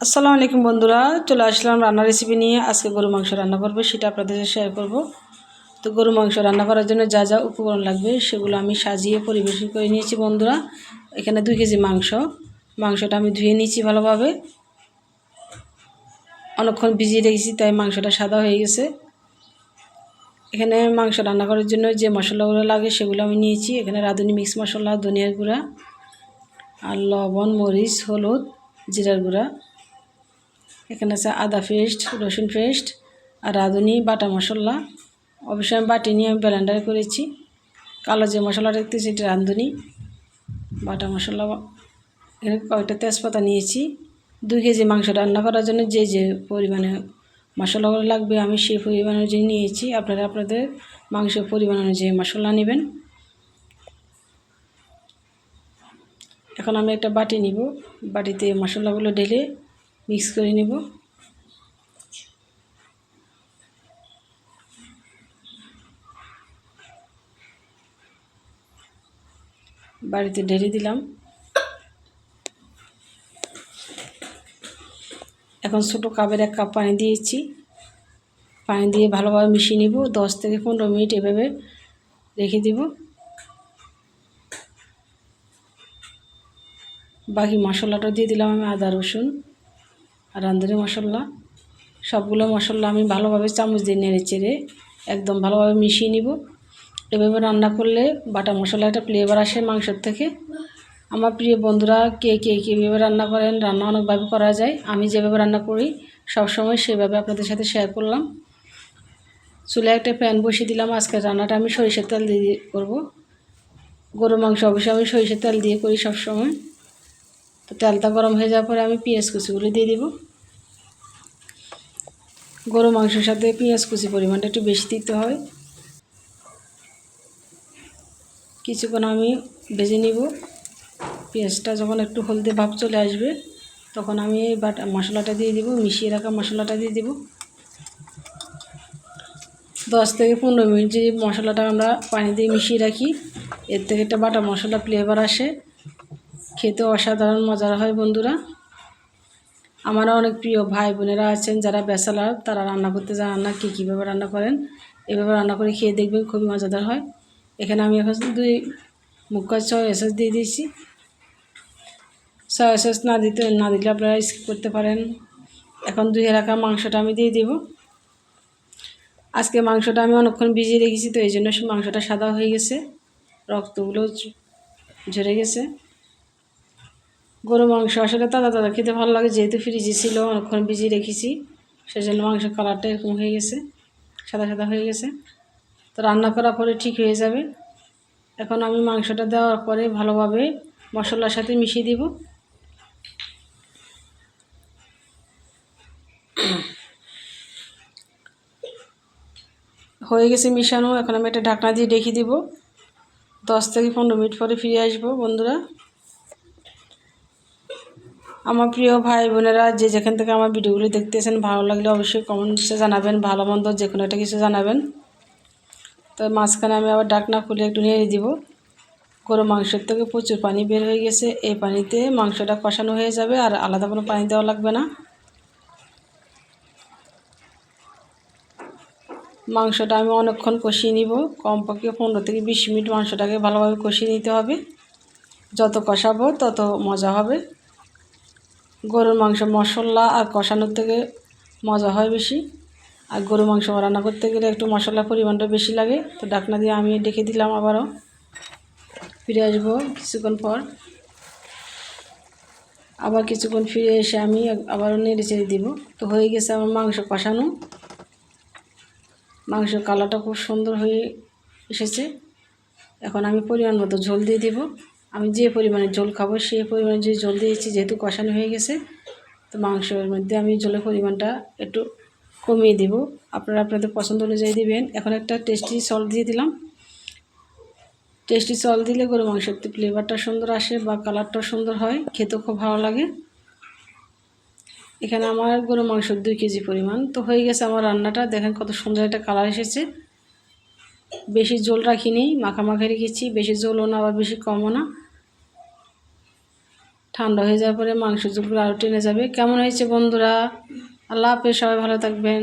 আসসালামু আলাইকুম বন্ধুরা, চলে আসলাম রান্নার রেসিপি নিয়ে। আজকে গরু মাংস রান্না করব, সেটা আপনাদের শেয়ার করব। তো গরু মাংস রান্না করার জন্য যা যা উপকরণ লাগবে, সেগুলো আমি সাজিয়ে পরিবেশন করে নিয়েছি বন্ধুরা। এখানে দুই কেজি মাংস, মাংসটা আমি ধুয়ে নিয়েছি ভালোভাবে। অনেকক্ষণ ভিজিয়ে রেখেছি, তাই মাংসটা সাদা হয়ে গেছে। এখানে মাংস রান্না করার জন্য যে মশলাগুলো লাগে, সেগুলো আমি নিয়েছি। এখানে রাঁধুনি মিক্স মশলা, ধনিয়ার গুঁড়া, আর লবণ, মরিচ, হলুদ, জিরার গুঁড়া। এখানে আছে আদা পেস্ট, রসুন পেস্ট আর রাঁধুনি, বাটা মশলা। অবশ্যই আমি বাটি নিয়ে আমি ব্লেন্ডার করেছি। কালো যে মশলা দেখতেছি এটা রাঁধুনি, বাটা মশলা। এখানে কয়েকটা তেজপাতা নিয়েছি। দুই কেজি মাংস রান্না করার জন্য যে যে পরিমাণে মশলাগুলো লাগবে আমি সেই পরিমাণ অনুযায়ী নিয়েছি। আপনারা আপনাদের মাংসের পরিমাণ অনুযায়ী মশলা নেবেন। এখন আমি একটা বাটি নিব। বাটিতে মশলাগুলো ঢেলে মিক্স করে নেব। বাড়িতে ঢেলে দিলাম। এখন ছোটো কাপের এক কাপ পানি দিয়েছি। পানি দিয়ে ভালোভাবে মিশিয়ে নিব। দশ থেকে পনেরো মিনিট এভাবে রেখে দিব। বাকি মশলাটা দিয়ে দিলাম আমি আদা রসুন। রাঁধুনি মশলা, সবগুলো মশলা আমি ভালোভাবে চামচ দিয়ে নেড়ে চেড়ে একদম ভালোভাবে মিশিয়ে নিব। এভাবে রান্না করলে বাটা মশলা একটা ফ্লেভার আসে মাংসর থেকে। আমার প্রিয় বন্ধুরা, কে কে কীভাবে রান্না করেন, রান্না অনেকভাবে করা যায়, আমি যেভাবে রান্না করি, সবসময় সেভাবে আপনাদের সাথে শেয়ার করলাম। চুলে একটা প্যান বসিয়ে দিলাম আজকে রান্নাটা আমি সরিষার তেল দিয়ে করব। গরু মাংস অবশ্যই আমি সরিষার তেল দিয়ে করি সবসময়। তো তেলটা গরম হয়ে যাওয়ার পরে আমি পেঁয়াজ কুচিগুলো দিয়ে দিব। গরু মাংসের সাথে পেঁয়াজ কুচি পরিমাণটা একটু বেশি দিতে হয়। কিছুক্ষণ আমি ভেজে নিব। পেঁয়াজটা যখন একটু হলদে ভাব চলে আসবে, তখন আমি এই বাটা মশলাটা দিয়ে দিব, মিশিয়ে রাখা মশলাটা দিয়ে দিব। দশ থেকে পনেরো মিনিট যে মশলাটা আমরা পানি দিয়ে মিশিয়ে রাখি, এর থেকে একটা বাটা মশলা ফ্লেভার আসে। খেতে অসাধারণ মজার হয় বন্ধুরা। আমার অনেক প্রিয় ভাই বোনেরা আছেন, যারা ব্যাচেলার, তারা রান্না করতে জানান না কী কীভাবে রান্না করেন, এভাবে রান্না করে খেয়ে দেখবেন খুবই মজাদার হয়। এখানে আমি এখন দুই মুখা ছয় এসএস দিয়ে দিয়েছি। ছয় এসএস না দিতে, না দিলে আপনারা স্কিপ করতে পারেন। এখন দুই রাখা মাংসটা আমি দিয়ে দিব। আজকে মাংসটা আমি অনেকক্ষণ ভিজিয়ে রেখেছি, তো এই জন্য মাংসটা সাদা হয়ে গেছে, রক্তগুলো ঝরে গেছে। গরু মাংস আসলে তাজা তাজা, খেতে ভালো লাগে, যেহেতু ফ্রিজে ছিল, অনেকক্ষণ ভিজিয়ে রেখেছি, সেজন্য মাংসের কালারটা এরকম হয়ে গেছে, সাদা সাদা হয়ে গেছে। তো রান্না করার পরে ঠিক হয়ে যাবে। এখন আমি মাংসটা দেওয়ার পরে ভালোভাবে মশলার সাথে মিশিয়ে দিব। হয়ে গেছে মিশানো, এখন আমি একটা ঢাকনা দিয়ে ডেকে দিব। দশ থেকে পনেরো মিনিট পরে ফিরে আসব, বন্ধুরা। আমার প্রিয় ভাই বোনেরা, যে যেখান থেকে আমার ভিডিওগুলি দেখতেছেন, ভালো লাগলে অবশ্যই কমেন্টসে জানাবেন, ভালো মন্দ যে কোনো একটা কিছু জানাবেন। তো মাঝখানে আমি আবার ডাকনা খুলে একটু নিয়ে দিব। গরু মাংসের থেকে প্রচুর পানি বের হয়ে গেছে, এই পানিতে মাংসটা কষানো হয়ে যাবে আর আলাদা কোনো পানি দেওয়া লাগবে না। মাংসটা আমি অনেকক্ষণ কষিয়ে নিব, কমপক্ষে পনেরো থেকে বিশ মিনিট মাংসটাকে ভালোভাবে কষিয়ে নিতে হবে। যত কষাবো তত মজা হবে। গরুর মাংস মশলা আর কষানোর থেকে মজা হয় বেশি। আর গরু মাংস রান্না করতে গেলে একটু মশলার পরিমাণটা বেশি লাগে। তো ডাকনা দিয়ে আমি ডেকে দিলাম আবারও। ফিরে আসব কিছুক্ষণ পর। আবার কিছুক্ষণ ফিরে এসে আমি আবারও নেড়ে চেড়ে দিব। তো হয়ে গেছে আমার মাংস কষানো। মাংস কালারটা খুব সুন্দর হয়ে এসেছে। এখন আমি পরিমাণ মতো ঝোল দিয়ে দিব। আমি যে পরিমাণে জল খাব সেই পরিমাণে যে জল দিয়েছি যেহেতু কষানো হয়ে গেছে, তো মাংসের মধ্যে আমি জলের পরিমাণটা একটু কমিয়ে দিব। আপনারা আপনাদের পছন্দ অনুযায়ী দেবেন। এখন একটা টেস্টি সল্ট দিয়ে দিলাম। টেস্টি সল দিলে গরু মাংসের ফ্লেভারটা সুন্দর আসে বা কালারটা সুন্দর হয়, খেতেও খুব ভালো লাগে। এখানে আমার গরু মাংস দুই কেজি পরিমাণ। তো হয়ে গেছে আমার রান্নাটা। দেখেন কত সুন্দর একটা কালার এসেছে। বেশি জল রাখিনি মাখা মাখা রেখেছি। বেশি জলও না আবার বেশি কমও না। ঠান্ডা হয়ে যাওয়ার পরে মাংস যেগুলো আরও টেনে যাবে। কেমন হয়েছে বন্ধুরা? আল্লাহ হাফেজ, সবাই ভালো থাকবেন।